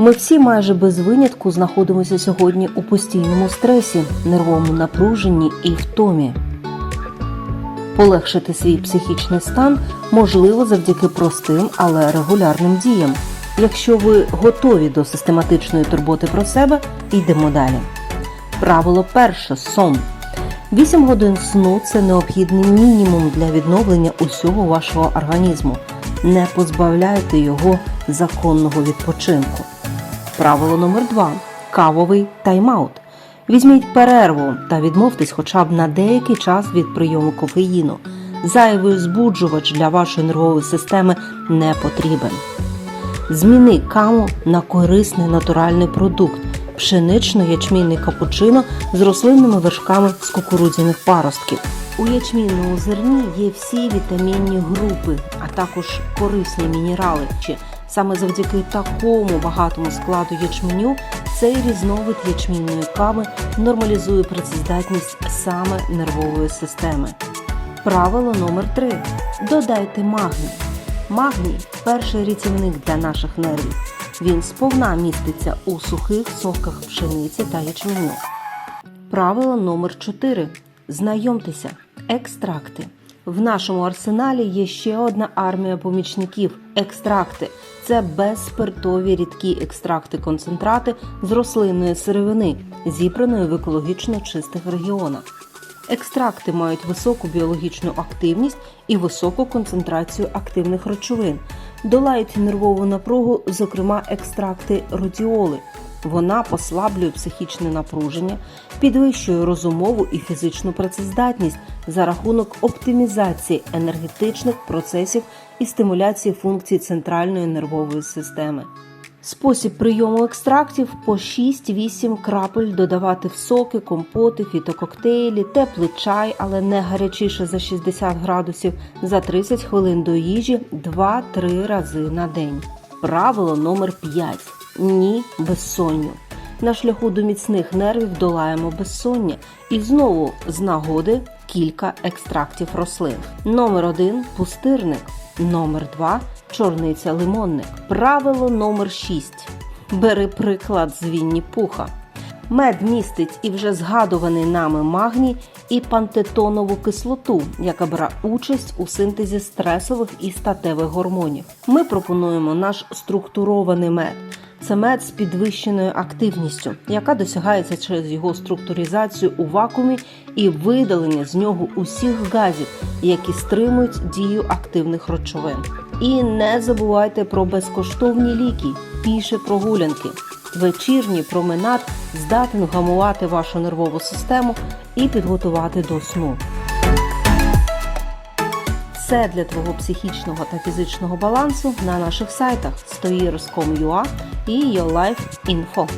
Ми всі майже без винятку знаходимося сьогодні у постійному стресі, нервовому напруженні і втомі. Полегшити свій психічний стан можливо завдяки простим, але регулярним діям. Якщо ви готові до систематичної турботи про себе, йдемо далі. Правило перше сон. 8 годин сну це необхідний мінімум для відновлення усього вашого організму. Не позбавляйте його законного відпочинку. Правило номер 2 кавовий тайм-аут. Візьміть перерву та відмовтесь хоча б на деякий час від прийому кофеїну. Зайвий збуджувач для вашої нервової системи не потрібен. Зміни каву на корисний натуральний продукт пшенично-ячмінний капучино з рослинними вершками з кукурудзяних паростків. У ячмінному зерні є всі вітамінні групи, а також корисні мінерали. Чи Саме завдяки такому багатому складу ячменю цей різновид ячмінної кави нормалізує працездатність саме нервової системи. Правило номер 3 Додайте магній. Магній перший рятівник для наших нервів. Він сповна міститься у сухих соках пшениці та ячменю. Правило номер 4 Знайомтеся. Екстракти. В нашому арсеналі є ще одна армія помічників екстракти. Це безспиртові рідкі екстракти-концентрати з рослинної сировини, зібраної в екологічно чистих регіонах. Екстракти мають високу біологічну активність і високу концентрацію активних речовин. Долають нервову напругу, зокрема екстракти родіоли. Вона послаблює психічне напруження, підвищує розумову і фізичну працездатність за рахунок оптимізації енергетичних процесів і стимуляції функцій центральної нервової системи. Спосіб прийому екстрактів по 6-8 крапель додавати в соки, компоти, фітококтейлі, теплий чай, але не гарячіше за 60 градусів за 30 хвилин до їжі 2-3 рази на день. Правило номер 5. Ні безсонню. На шляху до міцних нервів долаємо безсоння. І знову з нагоди кілька екстрактів рослин. Номер 1 пустирник. Номер 2 чорниця лимонник. Правило номер 6. Бери приклад з Вінні Пуха. Мед містить і вже згадуваний нами магній і пантетонову кислоту, яка бере участь у синтезі стресових і статевих гормонів. Ми пропонуємо наш структурований мед. Це мед з підвищеною активністю, яка досягається через його структуризацію у вакуумі і видалення з нього усіх газів, які стримують дію активних речовин. І не забувайте про безкоштовні ліки, піші прогулянки. Вечірній променад здатен вгамувати вашу нервову систему і підготувати до сну. Все для твого психічного та фізичного балансу на наших сайтах stoirs.com.ua і YourLife.info.